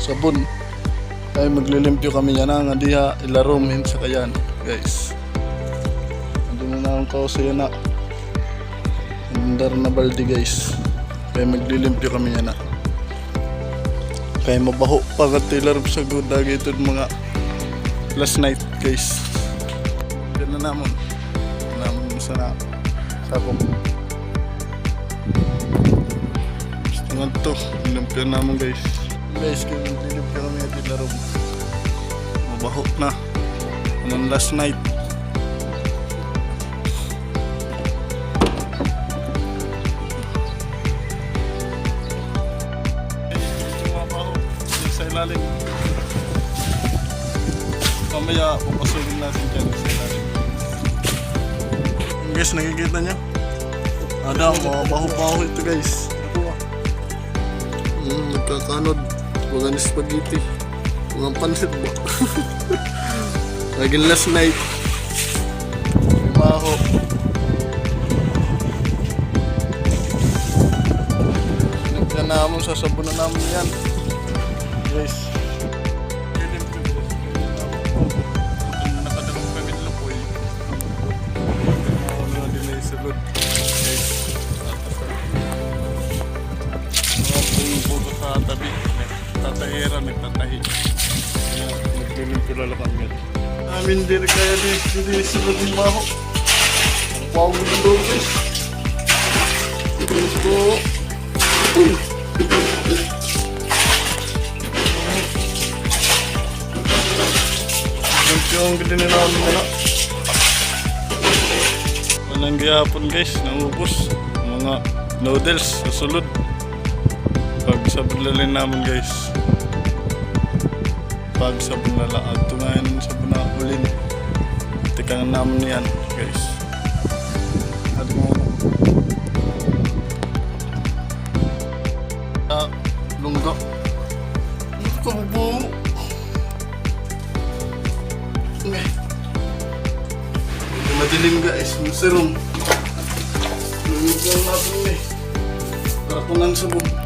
sabon. Ay maglilimpyo kami yan nga diha ilarom hin sa kayan guys. Ando na ang kausa yan na. Andar na balde guys. Kaya maglilimpyo kami yan na. Kaya mabaho pa ka ilarom sa guda ito mga last night guys. Yan na namon. Namon sa na. Sabong. Gusto nga to. Limpyo naman guys. Guys, kaya maglilimpyo kami at ilarom. Mabaho na. Anong last night. Sa ilalim. Mamaya, papasukin natin dyan sa ilalim. Guys, nakikita niyo? Ada, mga baho-baho ito guys. Mm, nagkakanod. Ni spaghetti. Huwag ang pansit ba? Laging last night. Baho. Nagka namin, sasabunan namin yan. Guys. Nakadalong kami nila po eh. Ano na din ay salud. Nagtatahi. Lalo kami. Amin din kaya di di sunod yung maho. Ang pawag ng guys. Guys ko. Yung ganda na namin na. Walang gayapon guys, naubos. Mga noodles sa sulod. Pag sa namin guys. Pag sa paglalala at tungayan sa panahulin. Tikang namin yan guys. At mo. Ah, lungga. Bubo? Okay. Madilim guys, serum. Lumigyan natin eh. Karatungan sa buong.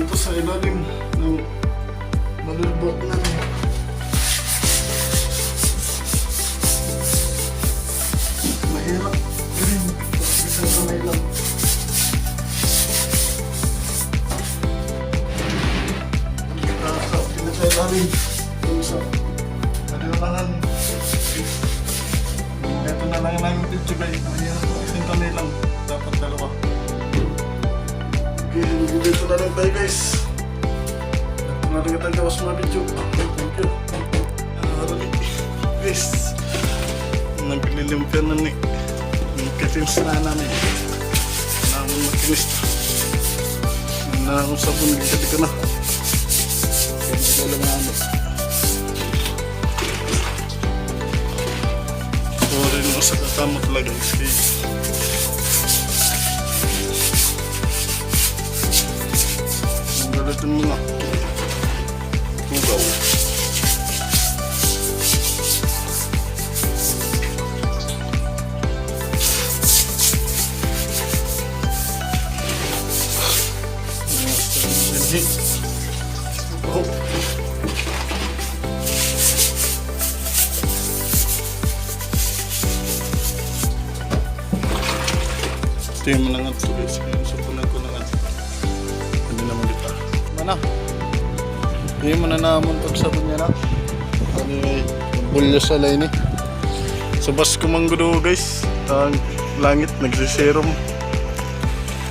dito sa ilalim ng malulbot namin. Mahirap rin. Isang kamay lang. Nasa pinasailalim. Doon sa maliwalangan. Ito na lang yung video guys. Mahirap. Isang kamay lang. Dapat dalawa. Na lang tayo guys. Na lang tayo gawas mga video. Thank you. Uh, guys, naglilimpyan na ni Katins na namin. Namin makinis. Na akong sabon, gabi ko na. Kaya nagdala mga ano. Sorry no, sa katama talaga guys. Galit ng mga tugaw. Oh. Ito yung mga Mana? Hindi mo na naman pagsabon niya na. Ano yung bulyo sa line eh. Sa bus ko manggudo guys. Ang langit nagsiserum.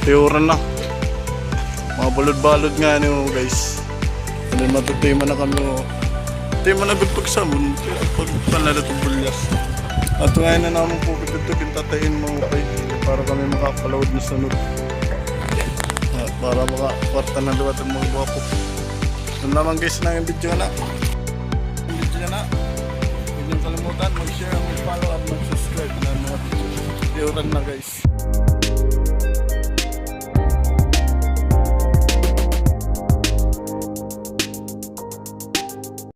Teoran na. Mga balod-balod nga niyo guys. Ano matutema na kami mo. Tema na gud pagsabon. Pag pala na itong bulyas. At ngayon na naman po ito tatayin mga kay para kami makapalawad na sunod. Para makakwarta na luwat ang mga gwapo. Yun naman guys na yung video na. Yung video na. Huwag niyong kalimutan mag-share, mag-follow at mag-subscribe na mga video. Na guys.